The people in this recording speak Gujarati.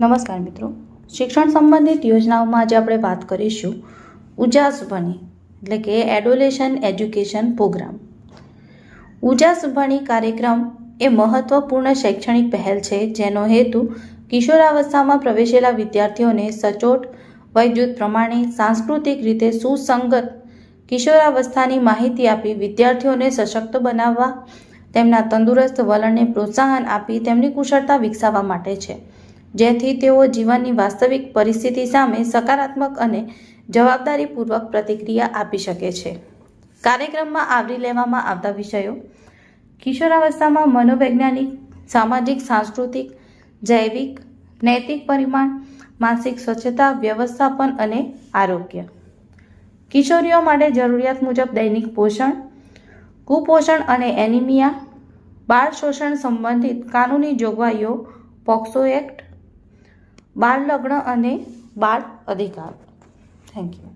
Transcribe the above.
નમસ્કાર મિત્રો. શિક્ષણ સંબંધિત યોજનાઓમાં આજે આપણે વાત કરીશું ઉજાસભણી એટલે કે એડોલેશન એજ્યુકેશન પ્રોગ્રામ ઉજાસભણી કાર્યક્રમ એ મહત્વપૂર્ણ શૈક્ષણિક પહેલ છે, જેનો હેતુ કિશોરાવસ્થામાં પ્રવેશેલા વિદ્યાર્થીઓને સચોટ વયજૂથ પ્રમાણે સાંસ્કૃતિક રીતે સુસંગત કિશોરાવસ્થાની માહિતી આપી વિદ્યાર્થીઓને સશક્ત બનાવવા, તેમના તંદુરસ્ત વલણને પ્રોત્સાહન આપી તેમની કુશળતા વિકસાવવા માટે છે. જેથી તેઓ જીવનની વાસ્તવિક પરિસ્થિતિ સામે સકારાત્મક અને જવાબદારીપૂર્વક પ્રતિક્રિયા આપી શકે છે. કાર્યક્રમમાં આવરી લેવામાં આવતા વિષયો. કિશોરાવસ્થામાં મનોવૈજ્ઞાનિક, સામાજિક, સાંસ્કૃતિક, જૈવિક, નૈતિક પરિમાણ, માનસિક સ્વચ્છતા, વ્યવસ્થાપન અને આરોગ્ય. કિશોરીઓ માટે જરૂરિયાત મુજબ દૈનિક પોષણ, કુપોષણ અને એનિમિયા, બાળ શોષણ સંબંધિત કાનૂની જોગવાઈઓ, પોક્સો એક્ટ બાળ લગ્ન અને બાળ અધિકાર. Thank you